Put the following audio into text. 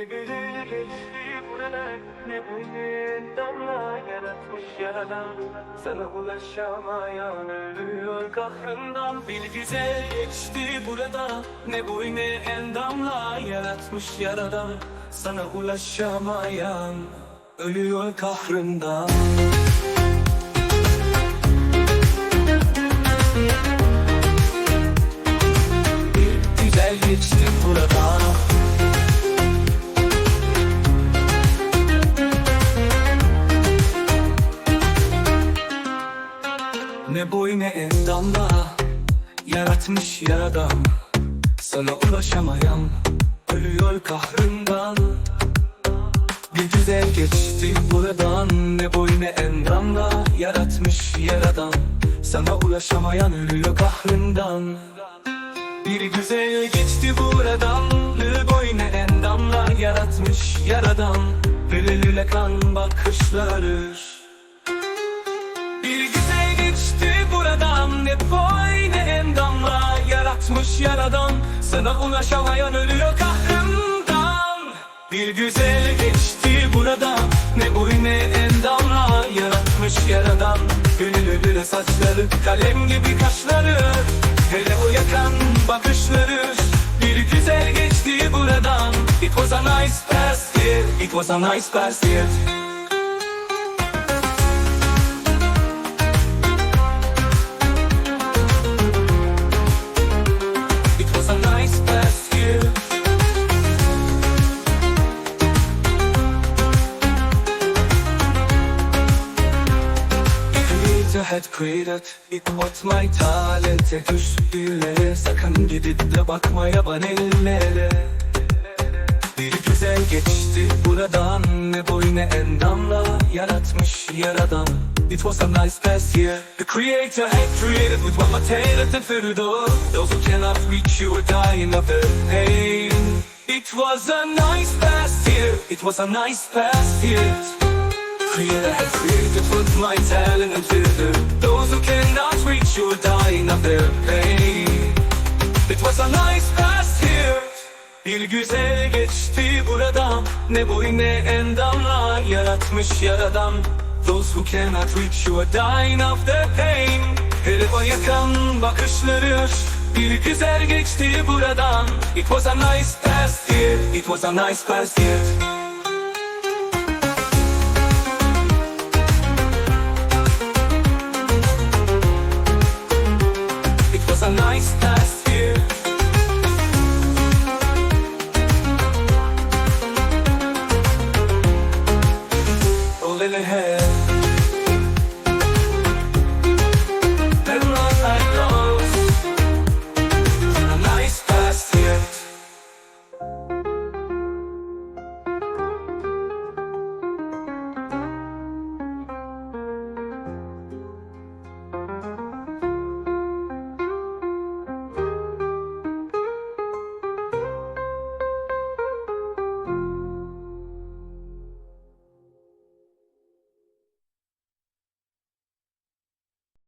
Bir güzel geçti buralar Ne bugün damla yaratmış yaradan Sana ulaşamayan ölüyor kahrından Bir güzel geçti burada Ne boy ne endamla yaratmış yaradan Sana ulaşamayan ölüyor kahrından Bir güzel geçti Ne boy ne endamla Yaratmış yaradan. Sana ulaşamayan Ölüyor kahrından. Bir güzel geçti buradan Ne boy ne endamla Yaratmış yaradan. Sana ulaşamayan ölüyor kahrından. Bir güzel geçti buradan Ne boy ne endamla yaratmış yaradan. Lüle lüle kan bakışları. Bir güzel Yaratmış yaradan Sana ulaşamayan ölüyor kahrımdan. Bir güzel geçti buradan Ne boy ne endamla Yaratmış yaradan. Gönül ödüle saçları Kalem gibi kaşları Hele o yakan bakışları. Bir güzel geçti buradan It was a nice past year It was a nice past year had created it what my talente düştüğüne Sakın gidip de bakmaya bana ellere. Bir güzel geçti buradan Ne boy ne endamla Yaratmış yaradan. It was a nice past year. The creator had created with what my talent through Those who cannot reach you are dying of their pain. It was a nice past year. It was a nice past year Creator had created with my talent and Those who cannot reach you dying of their pain It was a nice past year Bir güzel geçti buradan Ne boy ne endamla Yaratmış yaradan Those who cannot reach you are dying of their pain o yakan bakışları Bir güzel geçti buradan It was a nice past year. It was a nice past year living hell.